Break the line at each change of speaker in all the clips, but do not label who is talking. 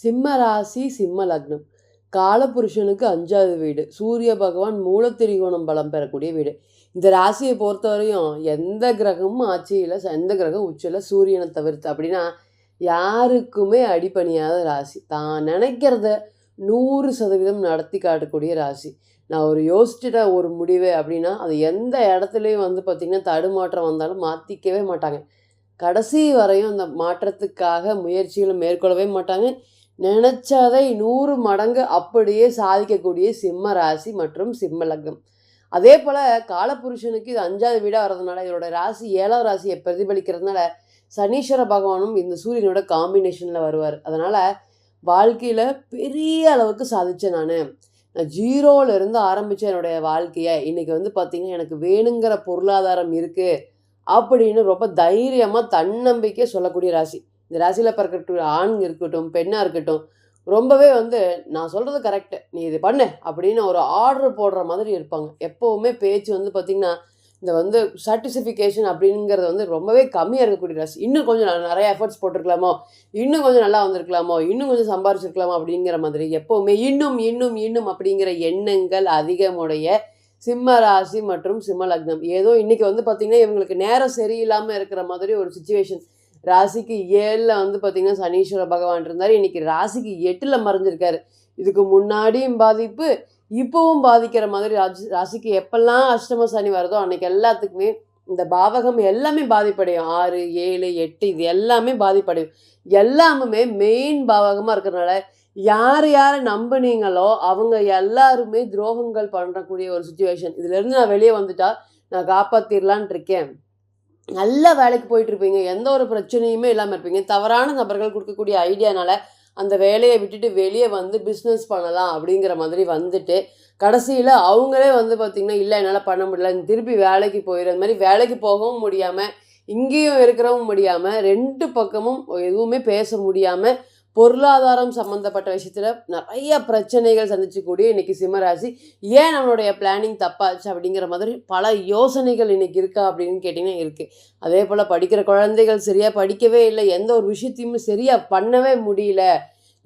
சிம்ம ராசி சிம்ம லக்னம் காலபுருஷனுக்கு அஞ்சாவது வீடு. சூரிய பகவான் மூலத்திரிகோணம் பலம் பெறக்கூடிய வீடு. இந்த ராசியை பொறுத்தவரையும் எந்த கிரகமும் ஆட்சியில் எந்த கிரகம் உச்சியில் சூரியனை தவிர்த்து அப்படின்னா யாருக்குமே அடிப்பணியாத ராசி. தான் நினைக்கிறத நூறு சதவீதம் நடத்தி காட்டக்கூடிய ராசி. நான் ஒரு யோசிச்சுட்ட ஒரு முடிவு அப்படின்னா அது எந்த இடத்துலையும் வந்து பார்த்திங்கன்னா தடுமாற்றம் வந்தாலும் மாற்றிக்கவே மாட்டாங்க. கடைசி வரையும் அந்த மாற்றத்துக்காக முயற்சிகளை மேற்கொள்ளவே மாட்டாங்க. நினச்சதை நூறு மடங்கு அப்படியே சாதிக்கக்கூடிய சிம்ம ராசி மற்றும் சிம்ம லக்னம் அதே போல் காலபுருஷனுக்கு இது அஞ்சாவது வீடாக வர்றதுனால இதோட ராசி ஏழாவது ராசியை பிரதிபலிக்கிறதுனால சனீஸ்வர பகவானும் இந்த சூரியனோட காம்பினேஷனில் வருவார். அதனால் வாழ்க்கையில் பெரிய அளவுக்கு சாதித்தேன் நான். நான் ஜீரோவிலேருந்து ஆரம்பித்த என்னுடைய வாழ்க்கையை. இன்றைக்கி வந்து பார்த்திங்கன்னா எனக்கு வேணுங்கிற பொருளாதாரம் இருக்குது அப்படின்னு ரொம்ப தைரியமாக தன்னம்பிக்கை சொல்லக்கூடிய ராசி. இந்த ராசியில் பிறக்கக்கூடிய ஆண் இருக்கட்டும் பெண்ணாக இருக்கட்டும் ரொம்பவே வந்து நான் சொல்கிறது கரெக்டு நீ இது பண்ணு அப்படின்னு ஒரு ஆர்டர் போடுற மாதிரி இருப்பாங்க. எப்போவுமே பேச்சு வந்து பார்த்திங்கன்னா இந்த வந்து சர்டிஃபிகேஷன் அப்படிங்கிறது வந்து ரொம்பவே கம்மியாக இருக்கக்கூடிய ராசி. இன்னும் கொஞ்சம் நிறைய எஃபர்ட்ஸ் போட்டிருக்கலாமோ? இன்னும் கொஞ்சம் நல்லா வந்திருக்கலாமோ? இன்னும் கொஞ்சம் சம்பாரிச்சிருக்கலாமோ? அப்படிங்கிற மாதிரி எப்போவுமே இன்னும் இன்னும் இன்னும் அப்படிங்கிற எண்ணங்கள் அதிகமுடைய சிம்ம ராசி மற்றும் சிம்ம லக்னம். ஏதோ இன்றைக்கி வந்து பார்த்திங்கன்னா இவங்களுக்கு நேரம் சரியில்லாமல் இருக்கிற மாதிரி ஒரு சுச்சுவேஷன் ராசிக்கு ஏழில் வந்து பார்த்திங்கன்னா சனீஸ்வர பகவான் இருந்தார். இன்றைக்கி ராசிக்கு எட்டில் மறைஞ்சிருக்காரு. இதுக்கு முன்னாடியும் பாதிப்பு இப்போவும் பாதிக்கிற மாதிரி ராஜி ராசிக்கு எப்பெல்லாம் அஷ்டம சனி வருதோ அன்னைக்கு எல்லாத்துக்குமே இந்த பாவகம் எல்லாமே பாதிப்படையும். ஆறு ஏழு எட்டு இது எல்லாமே பாதிப்படையும். எல்லாமுமே மெயின் பாவகமாக இருக்கிறனால யார் யாரை நம்புனீங்களோ அவங்க எல்லாருமே துரோகங்கள் பண்ணக்கூடிய ஒரு சுச்சுவேஷன் இதுலேருந்து நான் வெளியே வந்துட்டா நான் காப்பாற்றிடலான் இருக்கேன். நல்ல வேலைக்கு போயிட்டுருப்பீங்க. எந்த ஒரு பிரச்சனையுமே இல்லாமல் இருப்பீங்க. தவறான நபர்கள் கொடுக்கக்கூடிய ஐடியானால அந்த வேலையை விட்டுட்டு வெளியே வந்து பிஸ்னஸ் பண்ணலாம் அப்படிங்கிற மாதிரி வந்துட்டு கடைசியில் அவங்களே வந்து பார்த்திங்கன்னா இல்லை என்னால் பண்ண முடியல. திருப்பி வேலைக்கு போயிடுற மாதிரி வேலைக்கு போகவும் முடியாமல் இங்கேயும் இருக்கிறவும் முடியாமல் ரெண்டு பக்கமும் எதுவுமே பேச முடியாமல் பொருளாதாரம் சம்மந்தப்பட்ட விஷயத்தில் நிறைய பிரச்சனைகள் சந்திச்சுக்கூடிய இன்னைக்கு சிம்மராசி. ஏன் நம்மளுடைய பிளானிங் தப்பாச்சு அப்படிங்கிற மாதிரி பல யோசனைகள் இன்னைக்கு இருக்கா அப்படின்னு கேட்டிங்கன்னா இருக்குது அதே போல் படிக்கிற குழந்தைகள் சரியாக படிக்கவே இல்லை எந்த ஒரு விஷயத்தையுமே சரியாக பண்ணவே முடியல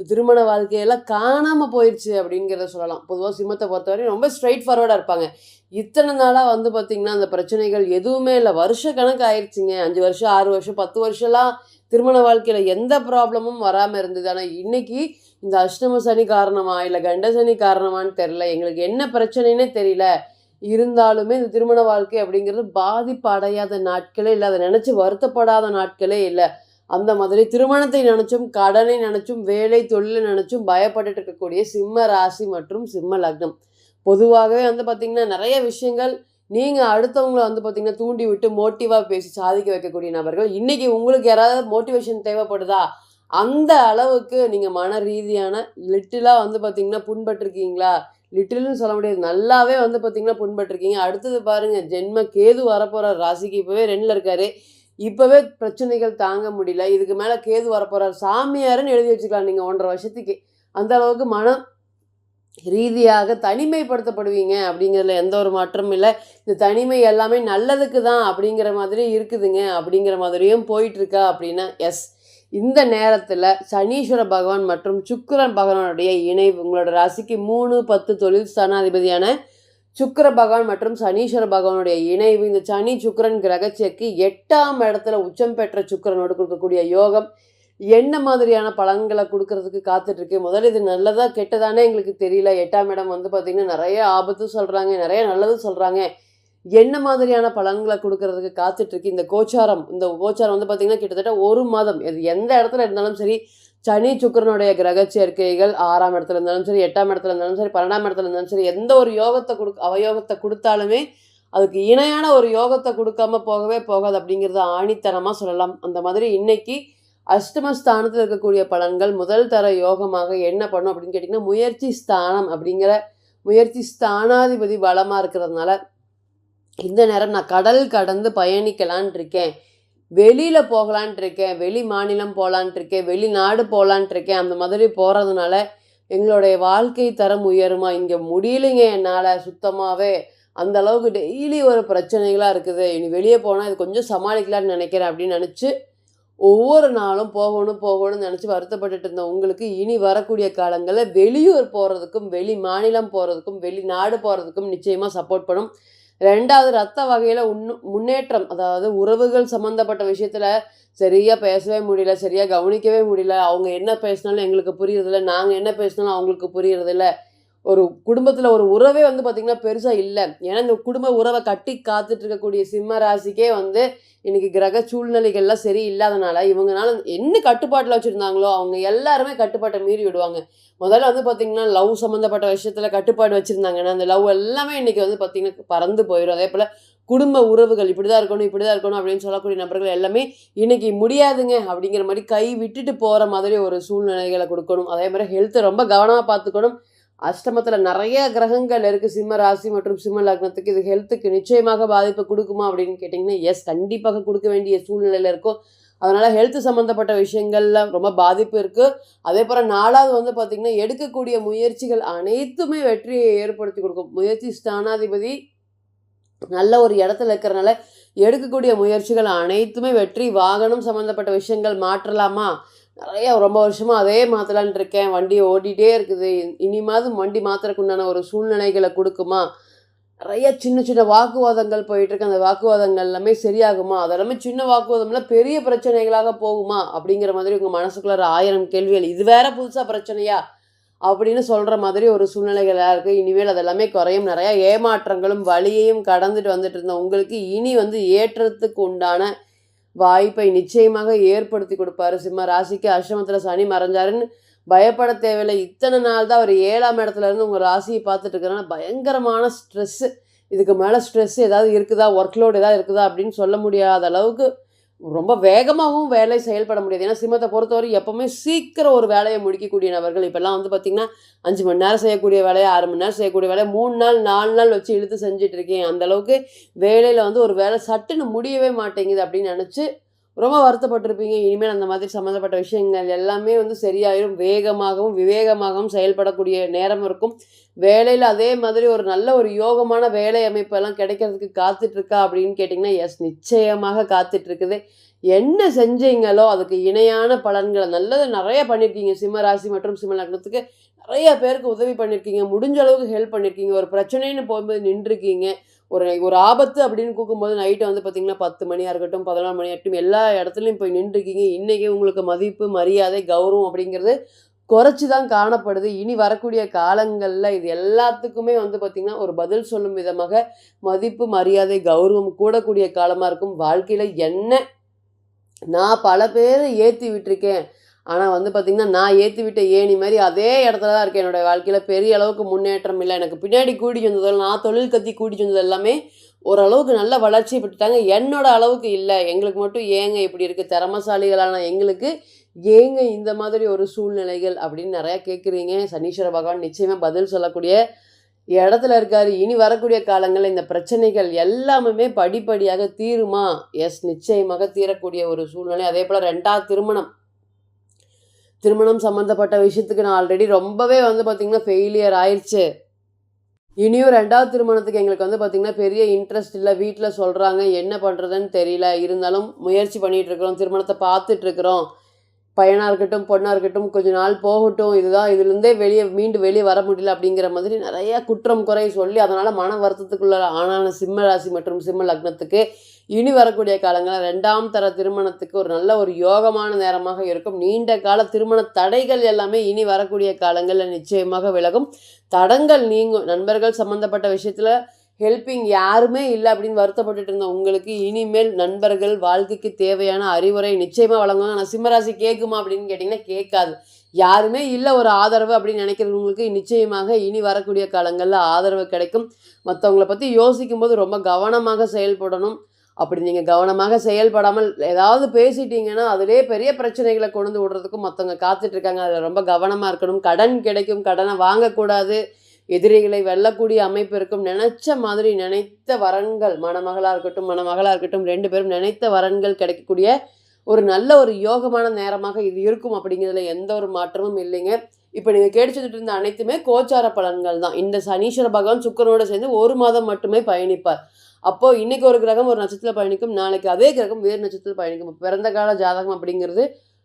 திருமண வாழ்க்கையெல்லாம் காணாமல் போயிடுச்சு அப்படிங்கிறத சொல்லலாம். பொதுவாக சிம்மத்தை பொறுத்தவரையும் ரொம்ப ஸ்ட்ரைட் ஃபார்வர்டாக இருப்பாங்க. இத்தனை நாளாக வந்து பார்த்திங்கன்னா அந்த பிரச்சனைகள் எதுவுமே இல்லை. வருஷ கணக்கு ஆயிடுச்சுங்க அஞ்சு வருஷம் ஆறு வருஷம் பத்து வருஷம்லாம் திருமண வாழ்க்கையில் எந்த ப்ராப்ளமும் வராமல் இருந்தது. ஆனால் இன்னைக்கு இந்த அஷ்டம சனி காரணமா இல்லை கண்ட சனி காரணமான்னு தெரில எங்களுக்கு என்ன பிரச்சனைனே தெரியல. இருந்தாலுமே இந்த திருமண வாழ்க்கை அப்படிங்கிறது பாதிப்பு அடையாத நாட்களே இல்லை. அதை நினச்சி வருத்தப்படாத நாட்களே இல்லை. அந்த மாதிரி திருமணத்தை நினச்சும் கடனை நினச்சும் வேலை தொழிலை நினச்சும் பயப்பட்டுட்டு இருக்கக்கூடிய சிம்ம ராசி மற்றும் சிம்ம லக்னம். பொதுவாகவே வந்து பார்த்திங்கன்னா நிறைய விஷயங்கள் நீங்கள் அடுத்தவங்களை வந்து பார்த்திங்கன்னா தூண்டி விட்டு மோட்டிவாக பேசி சாதிக்க வைக்கக்கூடிய நபர்கள் இன்றைக்கி உங்களுக்கு யாராவது மோட்டிவேஷன் தேவைப்படுதா? அந்த அளவுக்கு நீங்கள் மன ரீதியான லிட்டிலாக வந்து பார்த்திங்கன்னா புண்பட்டிருக்கீங்களா? லிட்டில்னு சொல்ல முடியாது. நல்லாவே வந்து பார்த்திங்கன்னா புண்பட்டிருக்கீங்க. அடுத்தது பாருங்கள் ஜென்ம கேது வரப்போகிற ராசிக்கு இப்போவே ரெண்டில் இருக்காரு. இப்போவே பிரச்சனைகள் தாங்க முடியல. இதுக்கு மேலே கேது வரப்போகிறார் சாமியாருன்னு எழுதி வச்சுக்கலாம் நீங்கள் ஒன்றரை வருஷத்துக்கு. அந்த அளவுக்கு மனம் ரீதியாக தனிமைப்படுத்தப்படுவீங்க அப்படிங்கிறதுல எந்த ஒரு மாற்றமும் இல்லை. இந்த தனிமை எல்லாமே நல்லதுக்கு தான் அப்படிங்கிற மாதிரி இருக்குதுங்க. அப்படிங்கிற மாதிரியும் போயிட்டுருக்கா அப்படின்னா எஸ் இந்த நேரத்தில் சனீஸ்வர பகவான் மற்றும் சுக்கரன் பகவானுடைய இணைவு உங்களோட ராசிக்கு மூணு பத்து தொழில் ஸ்தானாதிபதியான சுக்கர பகவான் மற்றும் சனீஸ்வர பகவானுடைய இணைவு இந்த சனி சுக்கரன் கிரகச்சேர்க்கு எட்டாம் இடத்துல உச்சம் பெற்ற சுக்கரனோடு கொடுக்கக்கூடிய யோகம் என்ன மாதிரியான பலன்களை கொடுக்கறதுக்கு காத்துட்ருக்கு? முதல்ல இது நல்லதா கெட்டதானே எங்களுக்கு தெரியல. எட்டாம் இடம் வந்து பார்த்திங்கன்னா நிறைய ஆபத்தும் சொல்கிறாங்க நிறைய நல்லதும் சொல்கிறாங்க என்ன மாதிரியான பலன்களை கொடுக்கறதுக்கு காத்துட்ருக்கு? இந்த கோச்சாரம் இந்த கோச்சாரம் வந்து பார்த்திங்கன்னா கிட்டத்தட்ட ஒரு மாதம். இது எந்த இடத்துல இருந்தாலும் சரி சனி சுக்கரனுடைய கிரக சேர்க்கைகள் ஆறாம் இடத்துல இருந்தாலும் சரி எட்டாம் இடத்துல இருந்தாலும் சரி பன்னெண்டாம் இடத்துல இருந்தாலும் சரி எந்த ஒரு யோகத்தை கொடு அவயோகத்தை கொடுத்தாலுமே அதுக்கு இணையான ஒரு யோகத்தை கொடுக்காம போகவே போகாது அப்படிங்கிறத ஆணித்தனமாக சொல்லலாம். அந்த மாதிரி இன்னைக்கு அஷ்டமஸ்தானத்தில் இருக்கக்கூடிய பலன்கள் முதல் தர யோகமாக என்ன பண்ணும் அப்படின்னு கேட்டிங்கன்னா முயற்சி ஸ்தானம் அப்படிங்கிற முயற்சி ஸ்தானாதிபதி பலமாக இருக்கிறதுனால இந்த நேரம் நான் கடல் கடந்து பயணிக்கலான் இருக்கேன். வெளியில் போகலான் இருக்கேன். வெளி மாநிலம் போகலான் இருக்கேன். வெளிநாடு போகலான் இருக்கேன். அந்த மாதிரி போகிறதுனால எங்களுடைய வாழ்க்கை தரம் உயருமா? இங்கே முடியலைங்க என்னால் சுத்தமாகவே அந்த அளவுக்கு டெய்லி ஒரு பிரச்சனைகளாக இருக்குது. இனி வெளியே போனால் இது கொஞ்சம் சமாளிக்கலான்னு நினைக்கிறேன் அப்படின்னு நினச்சி ஒவ்வொரு நாளும் போகணும் போகணும்னு நினச்சி வருத்தப்பட்டுட்டு இருந்த உங்களுக்கு இனி வரக்கூடிய காலங்களில் வெளியூர் போகிறதுக்கும் வெளி மாநிலம் போகிறதுக்கும் வெளிநாடு போகிறதுக்கும் நிச்சயமாக சப்போர்ட் பண்ணும். ரெண்டாவது ரத்த வகையில் உன்னு முன்னேற்றம் அதாவது உறவுகள் சம்மந்தப்பட்ட விஷயத்தில் சரியாக பேசவே முடியல சரியாக கவனிக்கவே முடியல. அவங்க என்ன பேசினாலும் எங்களுக்கு புரியறதில்ல நாங்கள் என்ன பேசினாலும் அவங்களுக்கு புரியறதில்ல. ஒரு குடும்பத்தில் ஒரு உறவே வந்து பார்த்திங்கன்னா பெருசாக இல்லை. ஏன்னா இந்த குடும்ப உறவை கட்டி காத்துட்டு இருக்கக்கூடிய சிம்ம ராசிக்கே வந்து இன்னைக்கு கிரக சூழ்நிலைகள்லாம் சரி இல்லாதனால இவங்கனால என்ன கட்டுப்பாட்டில் வச்சுருந்தாங்களோ அவங்க எல்லாருமே கட்டுப்பாட்டை மீறி விடுவாங்க. முதல்ல வந்து பார்த்திங்கன்னா லவ் சம்மந்தப்பட்ட விஷயத்தில் கட்டுப்பாடு வச்சுருந்தாங்கன்னா அந்த லவ் எல்லாமே இன்னைக்கு வந்து பார்த்திங்கன்னா பறந்து போயிடும் அதே போல் குடும்ப உறவுகள் இப்படி தான் இருக்கணும் இப்படி தான் இருக்கணும் அப்படின்னு சொல்லக்கூடிய நபர்கள் எல்லாமே இன்னைக்கு முடியாதுங்க அப்படிங்கிற மாதிரி கை விட்டுட்டு போகிற மாதிரி ஒரு சூழ்நிலைகளை கொடுக்கணும். அதே மாதிரி ஹெல்த்தை ரொம்ப கவனமாக பார்த்துக்கணும். அஷ்டமத்தில் நிறைய கிரகங்கள் இருக்குது சிம்ம ராசி மற்றும் சிம்ம லக்னத்துக்கு இது ஹெல்த்துக்கு நிச்சயமாக பாதிப்பு கொடுக்குமா அப்படின்னு கேட்டிங்கன்னா எஸ் கண்டிப்பாக கொடுக்க வேண்டிய சூழ்நிலையில் இருக்கும். அதனால் ஹெல்த் சம்மந்தப்பட்ட விஷயங்களில் ரொம்ப பாதிப்பு இருக்குது அதே போல் நாலாவது வந்து பார்த்திங்கன்னா எடுக்கக்கூடிய முயற்சிகள் அனைத்துமே வெற்றியை ஏற்படுத்தி கொடுக்கும். முயற்சி ஸ்தானாதிபதி நல்ல ஒரு இடத்துல இருக்கிறனால எடுக்கக்கூடிய முயற்சிகள் அனைத்துமே வெற்றி வாகனம் சம்மந்தப்பட்ட விஷயங்கள் மாற்றலாமா? நிறைய ரொம்ப வருஷமாக அதே மாற்றலான் இருக்கேன். வண்டி ஓடிட்டே இருக்குது. இனிமாவது வண்டி மாற்றுறதுக்கு உண்டான ஒரு சூழ்நிலைகளை கொடுக்குமா? நிறைய சின்ன சின்ன வாக்குவாதங்கள் போயிட்டுருக்கு. அந்த வாக்குவாதங்கள் எல்லாமே சரியாகுமா? அதெல்லாமே சின்ன வாக்குவாதம்லாம் பெரிய பிரச்சனைகளாக போகுமா? அப்படிங்கிற மாதிரி உங்கள் மனசுக்குள்ளார ஆயிரம் கேள்விகள். இது வேற புதுசாக பிரச்சனையா? அப்படின்னு சொல்கிற மாதிரி ஒரு சூழ்நிலைகளாக இருக்குது இனிமேல் அதெல்லாமே குறையும். நிறையா ஏமாற்றங்களும் வழியையும் கடந்துட்டு வந்துட்டு இருந்தோம். உங்களுக்கு இனி வந்து ஏற்றத்துக்கு உண்டான வாய்ப்பை நிச்சயமாக ஏற்படுத்தி கொடுப்பாரு. சிம்ம ராசிக்கு அஷ்டமத்தில் சனி மறைஞ்சாருன்னு பயப்பட தேவையில்லை. இத்தனை நாள் தான் அவர் ஏழாம் இடத்துல இருந்து உங்கள் ராசியை பார்த்துட்டு இருக்கிறனால பயங்கரமான ஸ்ட்ரெஸ்ஸு இதுக்கு மேலே ஸ்ட்ரெஸ் ஏதாவது இருக்குதா? ஒர்க் லோடு ஏதாவது இருக்குதா? அப்படின்னு சொல்ல முடியாத அளவுக்கு ரொம்ப வேகமாகவும் வேலை செயல்பட முடியாது. ஏன்னா சிம்மத்தை பொறுத்தவரை எப்போவுமே சீக்கிரம் ஒரு வேலையை முடிக்கக்கூடிய நபர்கள். இப்போல்லாம் வந்து பார்த்திங்கன்னா அஞ்சு மணி நேரம் செய்யக்கூடிய வேலையை ஆறு மணி நேரம் செய்யக்கூடிய வேலையை மூணு நாள் நாலு நாள் வச்சு இழுத்து செஞ்சிட்ருக்கேன் அந்தளவுக்கு அந்த அளவுக்கு வேலையில் வந்து ஒரு வேலை சட்டுன்னு முடியவே மாட்டேங்குது அப்படின்னு நினச்சி ரொம்ப வருத்தப்பட்டிருப்பீங்க. இனிமேல் அந்த மாதிரி சம்மந்தப்பட்ட விஷயங்கள் எல்லாமே வந்து சரியாயிரும். வேகமாகவும் விவேகமாகவும் செயல்படக்கூடிய நேரம் இருக்கும். வேலையில் அதே மாதிரி ஒரு நல்ல ஒரு யோகமான வேலை அமைப்பெல்லாம் கிடைக்கிறதுக்கு காத்துட்ருக்கா அப்படின்னு கேட்டிங்கன்னா எஸ் நிச்சயமாக காத்துட்ருக்குது என்ன செஞ்சீங்களோ அதுக்கு இணையான பலன்களை நல்லது நிறைய பண்ணியிருக்கீங்க சிம்ம ராசி மற்றும் சிம்ம லக்னத்துக்கு நிறைய பேருக்கு உதவி பண்ணியிருக்கீங்க முடிஞ்ச அளவுக்கு ஹெல்ப் பண்ணியிருக்கீங்க ஒரு பிரச்சனைன்னு போகும்போது நின்றுருக்கீங்க. ஒரு ஒரு ஆபத்து அப்படின்னு கூக்கும்போது நைட்டு வந்து பார்த்திங்கன்னா பத்து மணியாக இருக்கட்டும் பதினொரு மணி ஆகட்டும் எல்லா இடத்துலையும் போய் நின்றுருக்கீங்க. இன்றைக்கி உங்களுக்கு மதிப்பு மரியாதை கௌரவம் அப்படிங்கிறது குறைச்சி தான் காணப்படுது. இனி வரக்கூடிய காலங்களில் இது எல்லாத்துக்குமே வந்து பார்த்திங்கன்னா ஒரு பதில் சொல்லும் விதமாக மதிப்பு மரியாதை கௌரவம் கூடக்கூடிய காலமாக இருக்கும். வாழ்க்கையில் என்ன நான் பல பேர் ஏற்றி விட்டுருக்கேன். ஆனால் வந்து பார்த்திங்கன்னா நான் ஏற்றி விட்ட ஏணி மாதிரி அதே இடத்துல தான் இருக்கேன். என்னோடய வாழ்க்கையில் பெரிய அளவுக்கு முன்னேற்றம் இல்லை. எனக்கு பின்னாடி கூடி வந்ததெல்லாம் நான் தொழில் கத்தி கூடி வந்தது எல்லாமே ஓரளவுக்கு நல்ல வளர்ச்சி பெற்றுட்டாங்க. என்னோடய அளவுக்கு இல்லை. எங்களுக்கு மட்டும் ஏங்க இப்படி இருக்குது திறமசாலிகளான எங்களுக்கு ஏங்க இந்த மாதிரி ஒரு சூழ்நிலைகள் அப்படின்னு நிறையா கேட்குறீங்க சனீஸ்வர பகவான் நிச்சயமாக பதில் சொல்லக்கூடிய இடத்துல இருக்கார். இனி வரக்கூடிய காலங்களில் இந்த பிரச்சனைகள் எல்லாமே படிப்படியாக தீருமா? எஸ் நிச்சயமாக தீரக்கூடிய ஒரு சூழ்நிலை. அதே போல் ரெண்டாவது திருமணம். திருமணம் சம்மந்தப்பட்ட விஷயத்துக்கு நான் ஆல்ரெடி ரொம்பவே வந்து பார்த்திங்கன்னா ஃபெயிலியர் ஆயிடுச்சு இனியும் ரெண்டாவது திருமணத்துக்கு எங்களுக்கு வந்து பார்த்திங்கன்னா பெரிய இன்ட்ரெஸ்ட் இல்லை. வீட்டில் சொல்கிறாங்க என்ன பண்ணுறதுன்னு தெரியல. இருந்தாலும் முயற்சி பண்ணிகிட்ருக்குறோம் திருமணத்தை பார்த்துட்ருக்குறோம் பையனாக இருக்கட்டும் பொண்ணாக இருக்கட்டும் கொஞ்ச நாள் போகட்டும் இதுதான். இதுலேருந்தே வெளியே மீண்டு வெளியே வர முடியல அப்படிங்கிற மாதிரி நிறைய குற்றம் குறை சொல்லி அதனால் மன வருத்தத்துக்குள்ள ஆனான சிம்ம ராசி மற்றும் சிம்ம லக்னத்துக்கு இனி வரக்கூடிய காலங்களில் ரெண்டாம் தர திருமணத்துக்கு ஒரு நல்ல ஒரு யோகமான நேரமாக இருக்கும். நீண்ட கால திருமண தடைகள் எல்லாமே இனி வரக்கூடிய காலங்களில் நிச்சயமாக விலகும். தடங்கள் நீங்கும். நண்பர்கள் சம்மந்தப்பட்ட விஷயத்தில் ஹெல்ப்பிங் யாருமே இல்லை அப்படின்னு வருத்தப்பட்டுட்டு இருந்த உங்களுக்கு இனிமேல் நண்பர்கள் வாழ்க்கைக்கு தேவையான அறிவுரை நிச்சயமாக வழங்குவாங்க ஆனால் சிம்மராசி கேட்குமா அப்படின்னு கேட்டிங்கன்னா கேட்காது. யாருமே இல்லை ஒரு ஆதரவு அப்படின்னு நினைக்கிறவங்களுக்கு நிச்சயமாக இனி வரக்கூடிய காலங்களில் ஆதரவு கிடைக்கும். மற்றவங்கள பற்றி யோசிக்கும் போது ரொம்ப கவனமாக செயல்படணும். அப்படி நீங்கள் கவனமாக செயல்படாமல் ஏதாவது பேசிட்டீங்கன்னா அதிலே பெரிய பிரச்சனைகளை கொண்டு விடுறதுக்கும் மற்றவங்க காத்துட்ருக்காங்க அதில் ரொம்ப கவனமாக இருக்கணும். கடன் கிடைக்கும். கடனை வாங்கக்கூடாது. எதிரிகளை வெல்லக்கூடிய அமைப்பு இருக்கும். நினைச்ச மாதிரி நினைத்த வரன்கள் மணமகளாக இருக்கட்டும் மணமகளாக இருக்கட்டும் ரெண்டு பேரும் நினைத்த வரன்கள் கிடைக்கக்கூடிய ஒரு நல்ல ஒரு யோகமான நேரமாக இது இருக்கும் அப்படிங்கிறதுல எந்த ஒரு மாற்றமும் இல்லைங்க. இப்போ நீங்கள் கேட்டுச்சுட்டு இருந்த அனைத்துமே கோச்சார பலன்கள் தான். இந்த சனீஸ்வர பகவான் சுக்கரனோட சேர்ந்து ஒரு மாதம் மட்டுமே பயணிப்பார். அப்போது இன்றைக்கி ஒரு கிரகம் ஒரு நட்சத்திரத்தில் பயணிக்கும் நாளைக்கு அதே கிரகம் வேறு நட்சத்திரத்தில் பயணிக்கும். பிறந்த கால ஜாதகம் அப்படிங்கிறது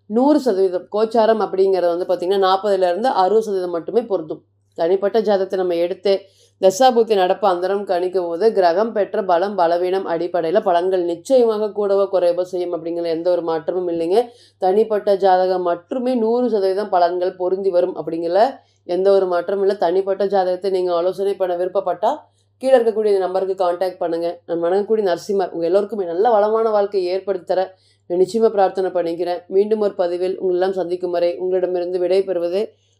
நூறு சதவீதம் கோச்சாரம் அப்படிங்கிறது வந்து பார்த்திங்கன்னா நாற்பதுலேருந்து அறுபது சதவீதம் மட்டுமே பொருந்தும். தனிப்பட்ட ஜாதகத்தை நம்ம எடுத்து தசாபூத்தி நடப்பு அந்தரம் கணிக்கும் போது கிரகம் பெற்ற பலம் பலவீனம் அடிப்படையில் பலன்கள் நிச்சயமாக கூடவோ குறைவோ செய்யும் அப்படிங்கிற எந்த ஒரு மாற்றமும் இல்லைங்க. தனிப்பட்ட ஜாதகம் மட்டுமே நூறு சதவீதம் பலன்கள் பொருந்தி வரும் அப்படிங்கிற எந்த ஒரு மாற்றமும் இல்லை. தனிப்பட்ட ஜாதகத்தை நீங்கள் ஆலோசனை பண்ண விருப்பப்பட்டால் கீழே இருக்கக்கூடிய இந்த நம்பருக்கு காண்டாக்ட் பண்ணுங்கள் நான் வணங்கக்கூடிய நரசிம்மர் உங்கள் எல்லோருக்குமே நல்ல வளமான வாழ்க்கையை ஏற்படுத்தி தர நிச்சயமாக பிரார்த்தனை பண்ணிக்கிறேன். மீண்டும் ஒரு பதிவில் உங்களெல்லாம் சந்திக்கும் வரை உங்களிடமிருந்து விடை பெறுவது